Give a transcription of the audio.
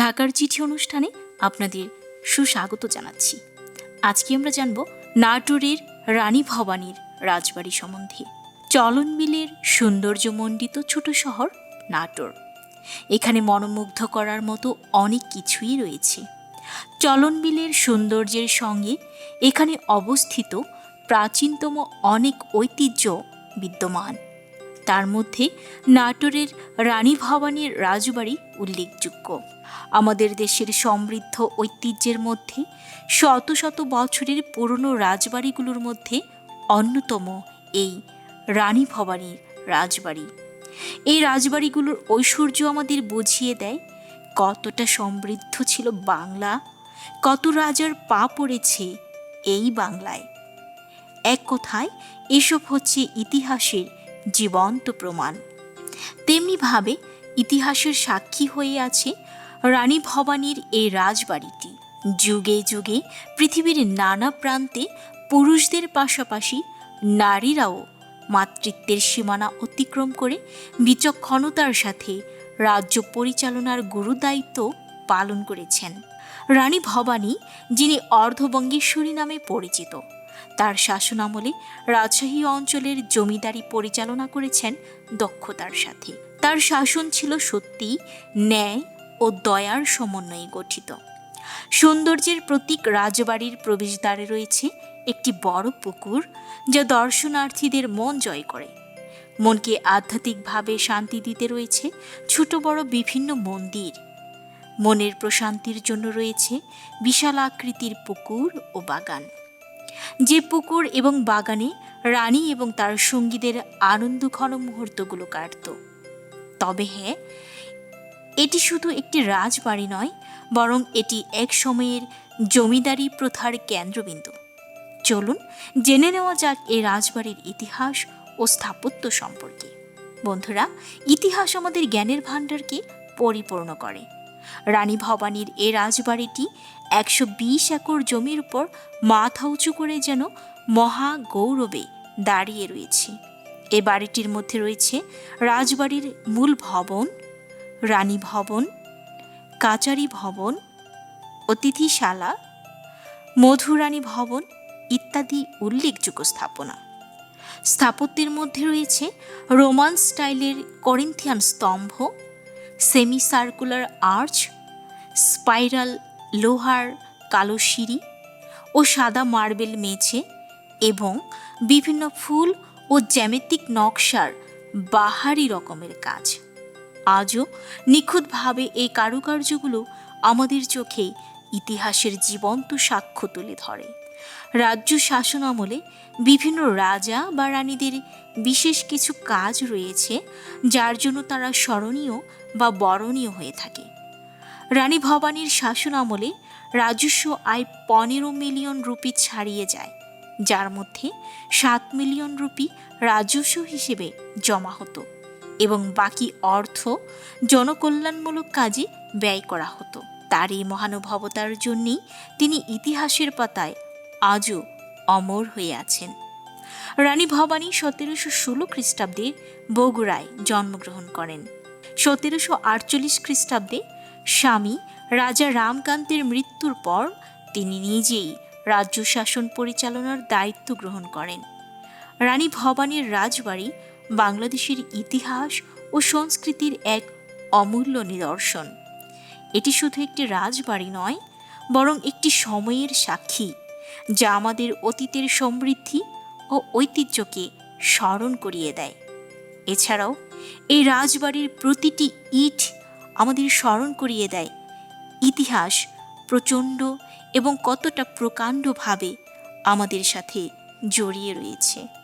ঢাকার চিঠি অনুষ্ঠানে আপনাদের সুস্বাগত জানাচ্ছি। আজকে আমরা জানব নাটোরের রানী ভবানীর রাজবাড়ি সম্বন্ধে। চলন বিলের সৌন্দর্যমণ্ডিত ছোট শহর নাটোর। এখানে মনোমুগ্ধ করার মতো অনেক কিছুই রয়েছে। চলন বিলের সৌন্দর্যের সঙ্গে এখানে অবস্থিত প্রাচীনতম অনেক ঐতিহ্য বিদ্যমান। তার মধ্যে নাটোরের রানী ভবানীর রাজবাড়ি উল্লেখযোগ্য। আমাদের দেশের সমৃদ্ধ ঐতিহ্যের মধ্যে শত শত বছরের পুরনো রাজবাড়িগুলোর মধ্যে অন্যতম এই রানী ভবানীর রাজবাড়ি। এই রাজবাড়িগুলোর ঐশ্বর্য আমাদের বুঝিয়ে দেয় কতটা সমৃদ্ধ ছিল বাংলা, কত রাজার পা পড়েছে এই বাংলায়। এক কথায় এসব হচ্ছে ইতিহাসের জীবন্ত প্রমাণ। তেমনিভাবে ইতিহাসের সাক্ষী হয়ে আছে রানী ভবানীর এই রাজবাড়িটি। যুগে যুগে পৃথিবীর নানা প্রান্তে পুরুষদের পাশাপাশি নারীরাও মাতৃত্বের সীমানা অতিক্রম করে বিচক্ষণতার সাথে রাজ্য পরিচালনার গুরুদায়িত্ব পালন করেছেন। রানী ভবানী, যিনি অর্ধবঙ্গেশ্বরী নামে পরিচিত তার শাসনামলে রাজশাহী অঞ্চলের জমিদারি পরিচালনা করেছেন দক্ষতার সাথে। তার শাসন ছিল সত্যি, ন্যায় ও দয়ার সমন্বয়ে গঠিত। সৌন্দর্যের প্রতীক রাজবাড়ির প্রবেশদ্বারে রয়েছে একটি বড় পুকুর, যা দর্শনার্থীদের মন জয় করে। মনকে আধ্যাত্মিকভাবে শান্তি দিতে রয়েছে ছোট বড় বিভিন্ন মন্দির। মনের প্রশান্তির জন্য রয়েছে বিশাল আকৃতির পুকুর ও বাগান। যে পুকুর এবং বাগানে রানী এবং তার সঙ্গীদের আনন্দঘন মুহূর্তগুলো কাটত। তবে হ্যাঁ এটি শুধু একটি রাজবাড়ি নয়, বরং এটি এক সময়ের জমিদারি প্রথার কেন্দ্রবিন্দু। চলুন জেনে নেওয়া যাক এই রাজবাড়ির ইতিহাস ও স্থাপত্য সম্পর্কে। বন্ধুরা, ইতিহাস আমাদের জ্ঞানের ভাণ্ডারকে পরিপূর্ণ করে। রানী ভবানীর এ রাজবাড়িটি একশো বিশ একর জমির উপর মাথা উঁচু করে যেন মহা গৌরবে দাঁড়িয়ে রয়েছে। এ বাড়িটির মধ্যে রয়েছে রাজবাড়ির মূল ভবন, রানী ভবন, কাচারি ভবন, অতিথিশালা, মধুরানী ভবন ইত্যাদি উল্লেখযোগ্য স্থাপনা। স্থাপত্যের মধ্যে রয়েছে রোমান স্টাইলের করিন্থিয়ান স্তম্ভ সেমি সার্কুলার আর্চ, স্পাইরাল লোহার কালো সিঁড়ি ও সাদা মার্বেল মেঝে এবং বিভিন্ন ফুল ও জ্যামিতিক নকশার বাহারি রকমের কাজ। আজও নিখুঁতভাবে এই কারুকার্যগুলো আমাদের চোখে ইতিহাসের জীবন্ত সাক্ষ্য তুলে ধরে। রাজ্য শাসন আমলে বিভিন্ন রাজা বা রানীদের বিশেষ কিছু কাজ রয়েছে, যার জন্য তারা স্মরণীয় বা বরণীয় হয়ে থাকে। রানী ভবানীর শাসন আমলে রাজস্ব আয় পনেরো মিলিয়ন রুপি ছাড়িয়ে যায়, যার মধ্যে সাত মিলিয়ন রুপি রাজস্ব হিসেবে জমা হতো এবং বাকি অর্থ জনকল্যাণমূলক কাজে ব্যয় করা হতো। তার এই মহানুভবতার জন্যেই তিনি ইতিহাসের পাতায় আজও অমর হয়ে আছেন। রানী ভবানী সতেরোশো ষোলো খ্রিস্টাব্দে বগুড়ায় জন্মগ্রহণ করেন। সতেরোশো আটচল্লিশ খ্রিস্টাব্দে স্বামী রাজা রামকান্তের মৃত্যুর পর তিনি নিজেই রাজ্য শাসন পরিচালনার দায়িত্ব গ্রহণ করেন। রানী ভবানীর রাজবাড়ি বাংলাদেশের ইতিহাস ও সংস্কৃতির এক অমূল্য নিদর্শন। এটি শুধু একটি রাজবাড়ি নয়, বরং একটি সময়ের সাক্ষী। যা আমাদের অতীতের সমৃদ্ধি ও ঐতিহ্যকে স্মরণ করিয়ে দেয়। এছাড়াও, এই রাজবাড়ির প্রতিটি ইট আমাদের স্মরণ করিয়ে দেয়। ইতিহাস প্রচণ্ড এবং কতটা প্রকাণ্ডভাবে আমাদের সাথে জড়িয়ে রয়েছে।